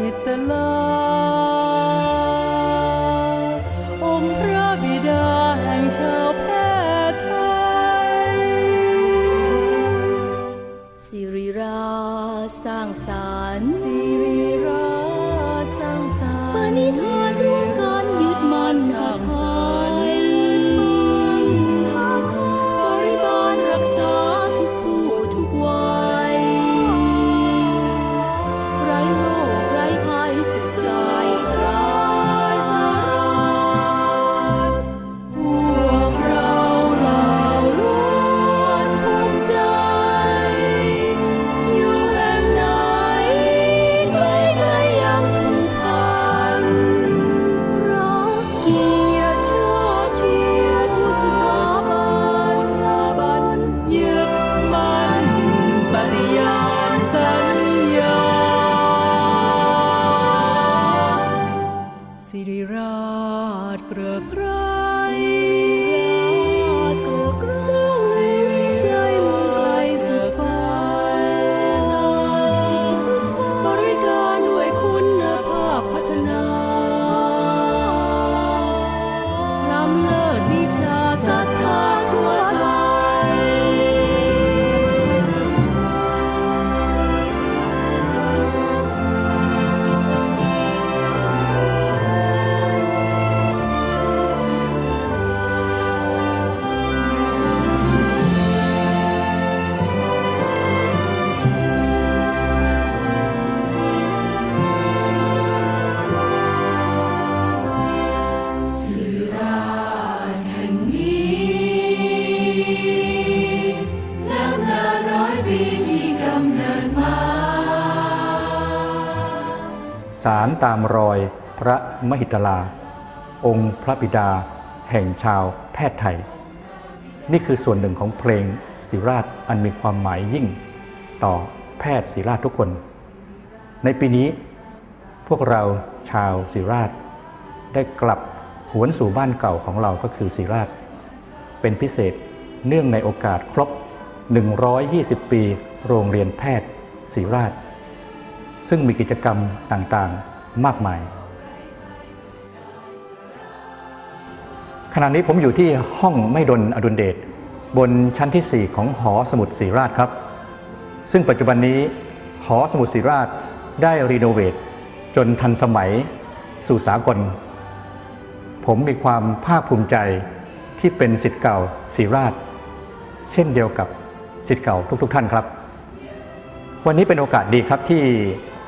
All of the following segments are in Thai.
มหิตาดเกลือกไกรารตามรอยพระมหิตลา องค์พระบิดา แห่งชาวแพทย์ไทย นี่คือส่วนหนึ่งของเพลงศิราชอันมีความหมายยิ่ง ต่อแพทย์ศิราชทุกคน ในปีนี้ พวกเราชาวศิราช ได้กลับหวนสู่บ้านเก่าของเราก็คือศิราช เป็นพิเศษเนื่องในโอกาสครบ 120 ปี โรงเรียนแพทย์ศิราช ซึ่งมีกิจกรรมต่างๆมากมาย ขณะนี้ผมอยู่ที่ห้องไม่ดนอดุลเดชบนชั้นที่ 4 ของหอสมุดศรีราชครับ ซึ่งปัจจุบันนี้หอสมุดศรีราชได้รีโนเวทจนทันสมัยสู่สากล ผมมีความภาคภูมิใจที่เป็นสิทธิ์เก่าศรีราช เช่นเดียวกับสิทธิ์เก่าทุกๆ ท่านครับ วันนี้เป็นโอกาสดีครับที่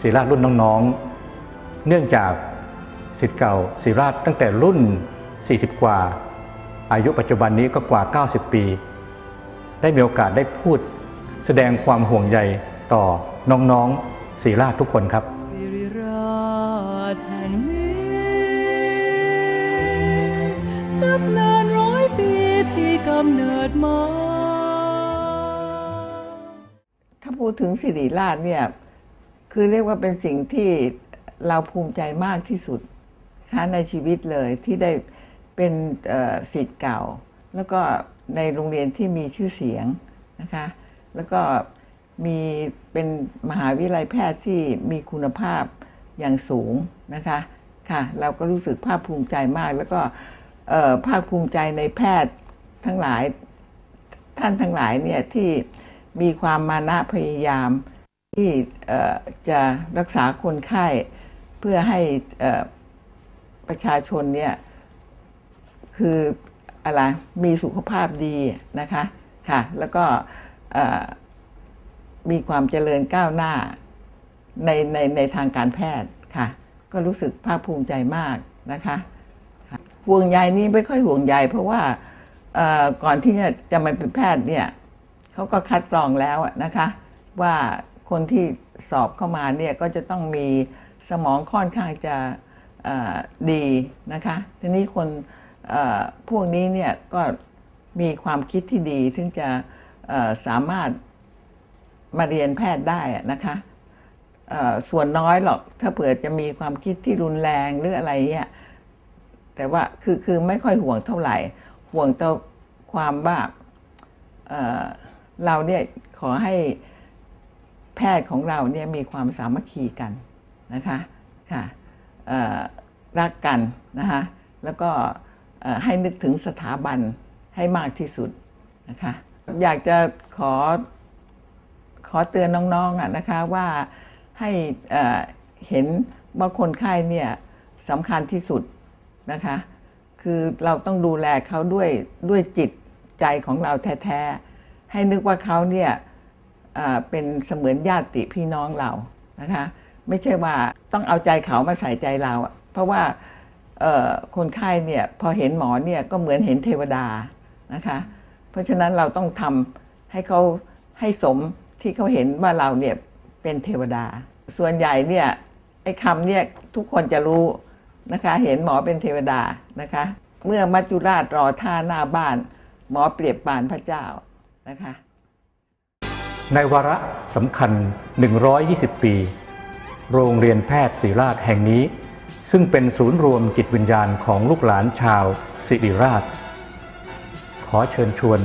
ศิริราชรุ่นน้องๆ เนื่องจากสิทธิ์เก่าศิริราชตั้งแต่รุ่น 40 กว่า อายุปัจจุบันนี้ก็กว่า 90 ปี ได้มีโอกาสได้พูดแสดงความห่วงใยต่อน้องๆศิริราชทุกคนครับสิริราชแห่งนี้นับนานร้อยปีที่กำเนิดมาถ้าพูดถึงสิริราชเนี่ย คือเรียกว่าเป็นสิ่งที่เราภูมิใจมากที่สุดคะในชีวิตเลยที่ได้เป็นเอ่อศิษย์เก่า แล้วก็ในโรงเรียนที่มีชื่อเสียงนะคะแล้วก็มีเป็นมหาวิทยาลัยแพทย์ที่มีคุณภาพอย่างสูงนะคะค่ะเราก็รู้สึกภาคภูมิใจมาก แล้วก็ภาคภูมิใจในแพทย์ทั้งหลายท่านทั้งหลายเนี่ยที่มีความมานะพยายาม ที่จะรักษาคนไข้เพื่อให้ประชาชนเนี่ยคืออะไรมีสุขภาพดีนะคะค่ะแล้วก็มีความเจริญก้าวหน้าในในในทางการแพทย์ค่ะ ก็รู้สึกภาคภูมิใจมากนะคะห่วงใยนี้ไม่ค่อยห่วงใยเพราะว่าก่อนที่จะมาเป็นแพทย์เนี่ยเขาก็คัดกรองแล้วนะคะว่า คนที่สอบเข้ามาเนี่ยก็จะต้องมีสมองค่อนข้างจะดีนะคะ ทีนี้คนพวกนี้เนี่ยก็มีความคิดที่ดีถึงจะสามารถมาเรียนแพทย์ได้นะคะส่วนน้อยหรอกถ้าเผื่อจะมีความคิดที่รุนแรงหรืออะไรเนี่ยแต่ว่าคือคือไม่ค่อยห่วงเท่าไหร่ ห่วงแต่ความว่าเเราเนี่ยขอให้ พทย์ของเราเนี่ยมีความสามัคคีกันนะคะค่ะรักกันนะคะแล้วก็ให้นึกถึงสถาบันให้มากที่สุดนะคะอยากจะขอขอเตือนน้องๆอะนะคะว่าให้เห็นว่าคนไข้เนี่ยสำคัญที่สุดนะคะคือเราต้องดูแลเขาด้วยด้วยจิตใจของเราแท้ๆให้นึกว่าเขาเนี่ย เป็นเสมือนญาติพี่น้องเรานะคะไม่ใช่ว่าต้องเอาใจเขามาใส่ใจเรา เพราะว่าคนไข้เนี่ยพอเห็นหมอเนี่ยก็เหมือนเห็นเทวดานะคะเพราะฉะนั้นเราต้องทำให้เขาให้สมที่เขาเห็นว่าเราเนี่ยเป็นเทวดา ส่วนใหญ่เนี่ยไอ้คำเนี่ยทุกคนจะรู้นะคะเห็นหมอเป็นเทวดานะคะ เมื่อมัจจุราชรอท่าหน้าบ้าน หมอเปรียบปานพระเจ้านะคะ ในวาระสำคัญ 120 ปี โรงเรียนแพทย์ศิริราชแห่งนี้ ซึ่งเป็นศูนย์รวมจิตวิญญาณของลูกหลานชาวศิริราช ขอเชิญชวน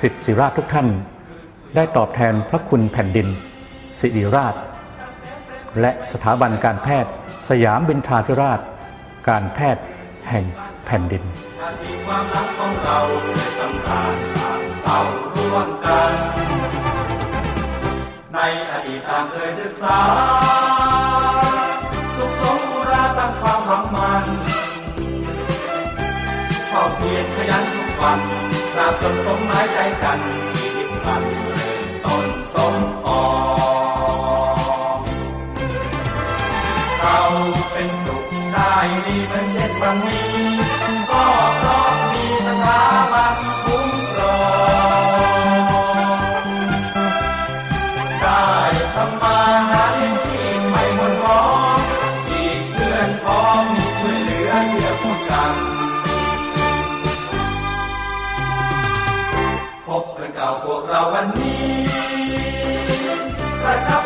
สิทธิศิริราชทุกท่าน ได้ตอบแทนพระคุณแผ่นดิน ศิริราช และสถาบันการแพทย์สยามบินทราธิราช การแพทย์แห่งแผ่นดินความรักของเราในสำคัญสามเศร้าร่วมกัน ในอดีตตามเคยศึกษา สุขสมราตั้งความหวังมันเฝ้าเพียรขยันทุกวันตราบจนสมหมายใจกันชีวิตมันเริ่มต้นสมออกเราเป็นสุขได้ดีเหมือนเช่นวันนี้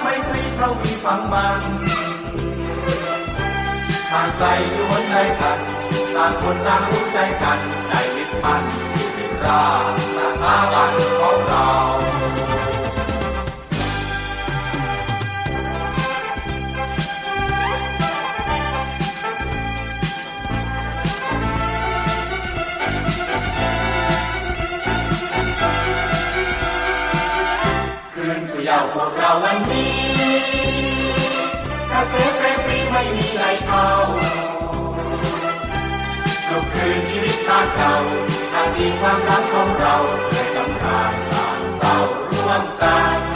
ไมตรีเท่ามีฟังมันทางไกลอยู่หนใดกันต่างคนต่างรู้ใจกันใจยึดมั่นสิราชสถาบันของเรา พวกเราวันนี้เกษตรแปลงปรีไม่มีไหลเขาก็คือชีวิตทางเราทางดีความรักของเราเคยสำคัญสานเศร้าร่วมกัน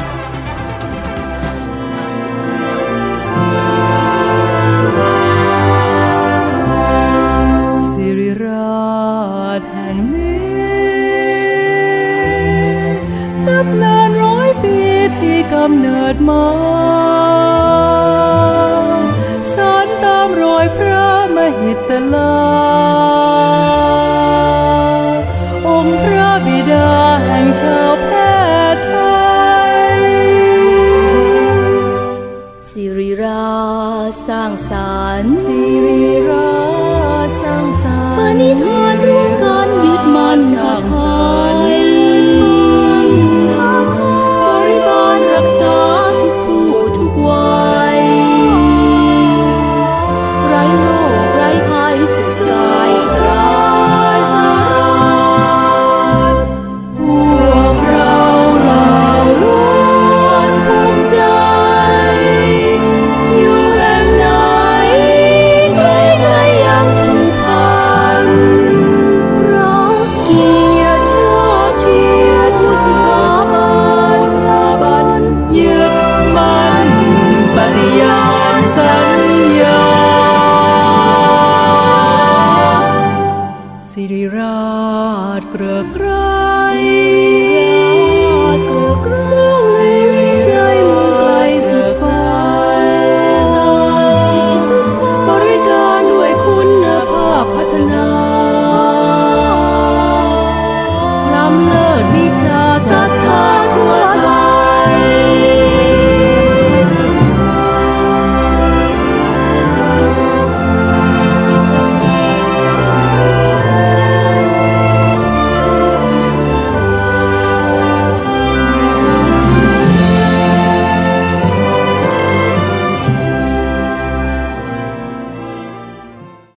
มหิต ดเกลือไกรเกลือไกร